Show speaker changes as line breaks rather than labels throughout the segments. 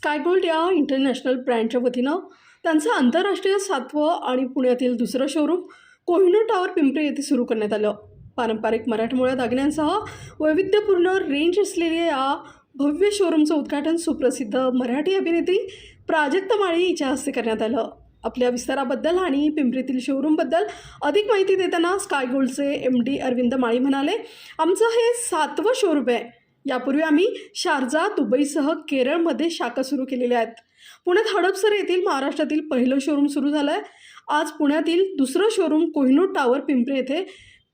स्कायगोल्ड या इंटरनॅशनल ब्रँडच्या वतीनं त्यांचं आंतरराष्ट्रीय सातवं आणि पुण्यातील दुसरं शोरूम कोहिनूर टावर पिंपरी येथे सुरू करण्यात आलं. पारंपरिक मराठमोळ्या दागिन्यांसह वैविध्यपूर्ण रेंज असलेल्या या भव्य शोरूमचं उद्घाटन सुप्रसिद्ध मराठी अभिनेत्री प्राजक्त माळी हिच्या हस्ते करण्यात आलं. आपल्या विस्ताराबद्दल आणि पिंपरीतील शोरूमबद्दल अधिक माहिती देताना स्काय गोल्डचे एम डी अरविंद माळी म्हणाले आमचं हे सातवं शोरूम आहे. यापूर्वी आम्ही शारजा दुबईसह केरळमध्ये शाखा सुरू केलेल्या आहेत. पुण्यात हडपसर येथील महाराष्ट्रातील पहिलं शोरूम सुरू झालं आहे आज पुण्यातील दुसरं शोरूम कोहिनूर टावर पिंपरी येथे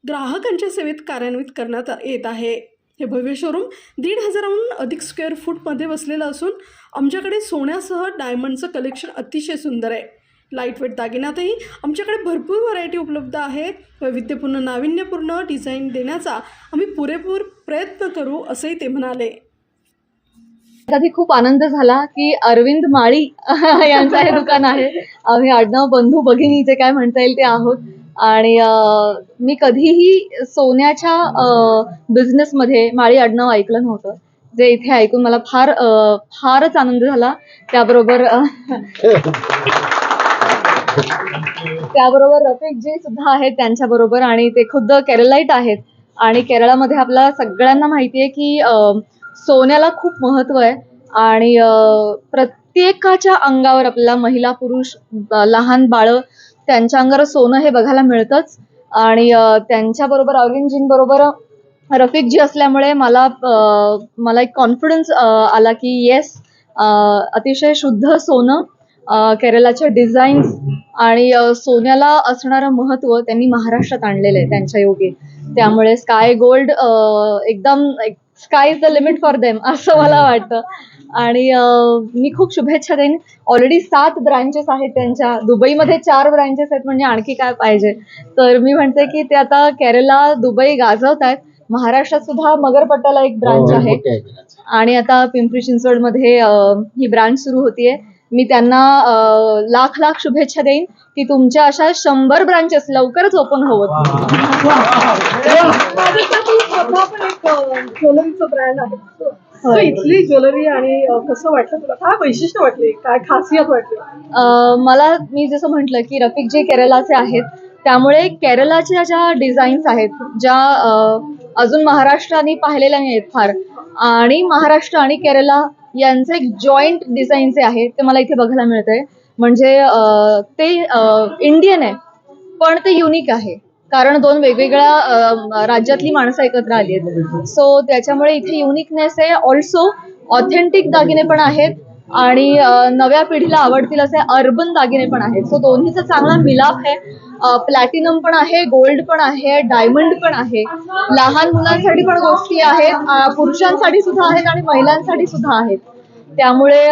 ग्राहकांच्या सेवेत कार्यान्वित करण्यात येत आहे. हे भव्य शोरूम दीड हजाराहून अधिक स्क्वेअर फूटमध्ये बसलेलं असून आमच्याकडे सोन्यासह डायमंडचं कलेक्शन अतिशय सुंदर आहे. लाइट वेट दागिन्यातही आमच्याकडे भरपूर व्हरायटी उपलब्ध आहे वैविध्यपूर्ण नाविन्यपूर्ण डिझाईन देण्याचा आम्ही पुरेपूर प्रयत्न करू असंही ते म्हणाले.
कधी खूप आनंद झाला की अरविंद माळी यांचं हे दुकान आहे. आम्ही आडनाव बंधू भगिनी जे काय म्हणता येईल ते आहोत. आणि मी कधीही सोन्याच्या बिझनेसमध्ये माळी आडनाव ऐकलं नव्हतं. जे इथे ऐकून मला फार फारच आनंद झाला. त्याबरोबर त्याबरोबर रफिक जी सुद्धा आहेत त्यांच्या बरोबर आणि ते खुद्द केरलाईट आहेत. आणि केरळामध्ये आपल्याला सगळ्यांना माहिती आहे की सोन्याला खूप महत्त्व आहे. आणि प्रत्येकाच्या अंगावर आपल्याला महिला पुरुष लहान बाळ त्यांच्या अंगावर सोनं हे बघायला मिळतंच. आणि अं, त्यांच्याबरोबर अरविंदजींबरोबर रफिक जी असल्यामुळे मला मला एक कॉन्फिडन्स आला की येस अतिशय शुद्ध सोनं केरलाच्या डिझाईन्स आणि सोन्याला असणारं महत्त्व त्यांनी महाराष्ट्रात आणलेलं आहे त्यांच्या योगे. त्यामुळे स्काय गोल्ड एकदम sky is the limit for them असं मला वाटतं. आणि मी खूप शुभेच्छा देईन. ऑलरेडी सात ब्रँचेस आहेत त्यांच्या. दुबईमध्ये चार ब्रँचेस आहेत म्हणजे आणखी काय पाहिजे. तर मी म्हणते की ते आता केरला दुबई गाजवत आहेत. महाराष्ट्रात सुद्धा मगरपट्ट्याला एक ब्रांच
हो,
आहे. आणि आता पिंपरी चिंचवडमध्ये ही ब्रांच सुरू होतीये. मी त्यांना लाख लाख शुभेच्छा देईन की तुमच्या अशा शंभर ब्रांचेस लवकरच ओपन होत
ज्वेलरीचं ब्रँड आहे.
होय.
इथली ज्वेलरी आणि कसं वाटलं तुला? काय वैशिष्ट्य वाटली? काय खासियत वाटली?
मला मी जसं म्हटलं की रफिक जे केरलाचे आहेत त्यामुळे केरलाच्या ज्या डिझाईन्स आहेत ज्या अजून महाराष्ट्राने पाहिलेल्या नाही आहेत फार आणि महाराष्ट्र आणि केरला यांचे एक जॉईंट डिझाईन जे आहे ते मला इथे बघायला मिळतंय. म्हणजे ते इंडियन आहे पण ते युनिक आहे. कारण दोन वेगवेगळ्या राज्यातली माणसं एकत्र आली आहेत. सो त्याच्यामुळे इथे युनिकनेस आहे. ऑल्सो ऑथेंटिक दागिने पण आहेत. आणि नव्या पिढीला आवडतील असे अर्बन दागिने पण आहेत. सो दोन्हीचा चांगला मिलाप आहे. प्लॅटिनम पण आहे गोल्ड पण आहे डायमंड पण आहे. लहान मुलांसाठी पण गोष्टी आहेत पुरुषांसाठी सुद्धा आहेत आणि महिलांसाठी सुद्धा आहेत. त्यामुळे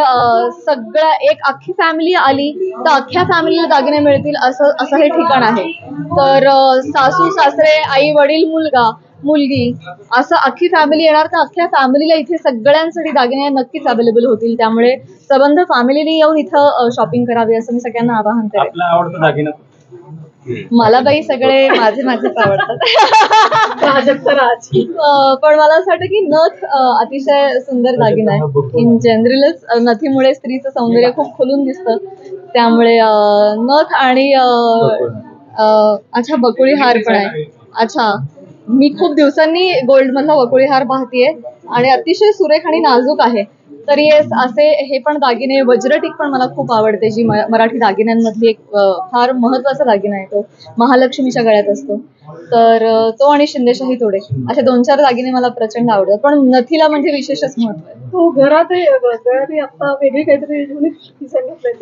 सगळ्या एक अख्खी फॅमिली आली तर अख्ख्या फॅमिलीला दागिने मिळतील असं असं हे ठिकाण आहे. तर सासू सासरे आई वडील मुलगा मुलगी असं अख्खी फॅमिली येणार तर अख्ख्या फॅमिलीला इथे सगळ्यांसाठी दागिने नक्कीच अवेलेबल होतील. त्यामुळे सबंध फॅमिलीने येऊन इथं शॉपिंग करावी असं मी सगळ्यांना आवाहन करेन.
आपला आवडतं दागिना
मला बाई सगळे माझे माझेच आवडतात.
राज.
पण मला असं वाटतं की नथ अतिशय सुंदर दागिना आहे. इन जनरलच नथीमुळे स्त्रीचं सौंदर्य खूप खुलून दिसतं. त्यामुळे नथ आणि अच्छा बकुळी हार पण आहे. अच्छा. मी खूप दिवसांनी गोल्ड मधला बकुळी हार पाहतीये आणि अतिशय सुरेख आणि नाजूक आहे. तर येस असे हे पण दागिने वज्रटीक पण मला खूप आवडते जी मराठी दागिन्यांमधली एक फार महत्त्वाचा दागिना आहे तो. महालक्ष्मीच्या गळ्यात असतो. तर तो आणि शिंदेशाही तोडे. असे दोन चार दागिने मला प्रचंड आवडतात. पण नथीला म्हणजे विशेषच महत्त्व आहे.
तू घरातही घरातही आता वेगळी काहीतरी युनिक डिझाईन घेतलंय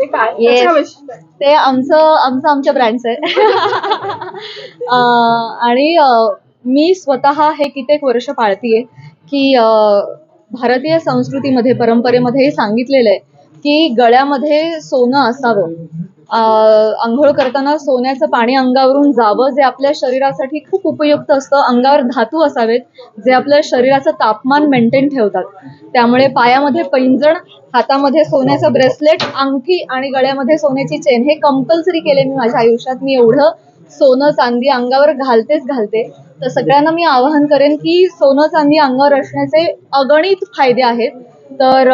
ते
आमचं आमचं आमच्या ब्रँडचं आहे. आणि मी स्वतः हे कित्येक वर्ष पाळतीये की भारतीय संस्कृतीमध्ये परंपरेमध्ये हे सांगितलेलं आहे की गळ्यामध्ये सोनं असावं. आंघोळ करताना सोन्याचं पाणी अंगावरून जावं जे आपल्या शरीरासाठी खूप उपयुक्त असतं. अंगावर धातू असावेत जे आपल्या शरीराचं तापमान मेंटेन ठेवतात. त्यामुळे पायामध्ये पैंजण हातामध्ये सोन्याचं ब्रेसलेट अंगठी आणि गळ्यामध्ये सोन्याची चेन हे कंपल्सरी केले मी माझ्या आयुष्यात. मी एवढं सोनं चांदी अंगावर घालतेच घालते. तर सगळ्यांना मी आवाहन करेन की सोनं चांदी अंगावर असण्याचे अगणित फायदे आहेत. तर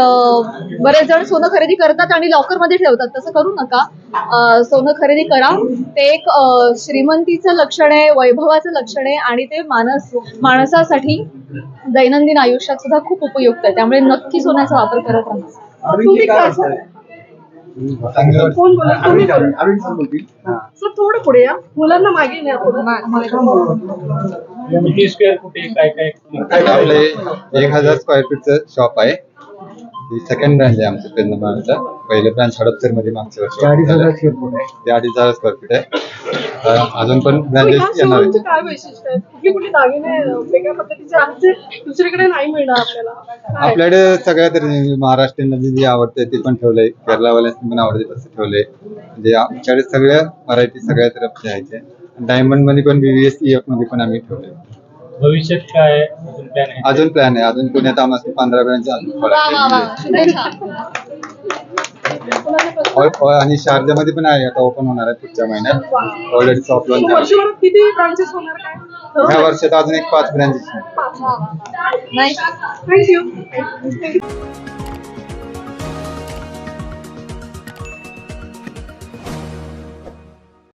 बरेच जण सोनं खरेदी करतात आणि लॉकरमध्ये ठेवतात. तसं करू नका. सोनं खरेदी करा. ते एक श्रीमंतीचं लक्षण आहे वैभवाचं लक्षण आहे आणि ते माणस माणसासाठी दैनंदिन आयुष्यात सुद्धा खूप उपयुक्त आहे. त्यामुळे नक्की सोन्याचा वापर करत राहा.
सर थोडं पुढे या. मुलांना मागे न्या थोडं.
किती स्क्वेअर फुटे काय काय?
आपले एक हजार स्क्वेअर फीटचं शॉप आहे. ही सेकंड ब्रँच आहे आमचं पेंदमाळचं पहिलं ब्रँच हडपसरमध्ये मागच्या वर्षी
अडीच हजार. स्क्वेअर फूट आहे.
ते अडीच हजार स्क्वेअर फीट आहे. अं, अजून पण ब्रँचेस येणार आहेत.
काय वैशिष्ट्य आहेत कुठली कुठली दागिने वेगळ्या पद्धतीचे आहेत जे दुसरीकडे नाही मिळणार आपल्याला. काय?
आपल्याकडे सगळ्या तरी महाराष्ट्रीयन जे आवडते ते पण ठेवलंय. केरलावाल्यांनी पण आवडते तसं ठेवलंय. म्हणजे आमच्याकडे सगळ्या व्हरायटी सगळ्या तरफच्या आहेत. डायमंडमध्ये पण बीव्हीएस ईएफमध्ये पण आम्ही ठेवलंय.
भविष्यात काय अजून प्लॅन आहे?
अजून प्लॅन आहे. अजून पुण्यात आम्हाला पंधरा ब्रँच अजून
वा वा.
आणि शारजामध्ये पण आहे. आता ओपन होणार आहे पुढच्या महिन्यात. ऑलरेडी सॉफ्ट लॉन्च
वर्षभरात किती ब्रांचेस होणार? काय?
ह्या वर्षात अजून एक पाच ब्रँचेस
नाही
थँक्यू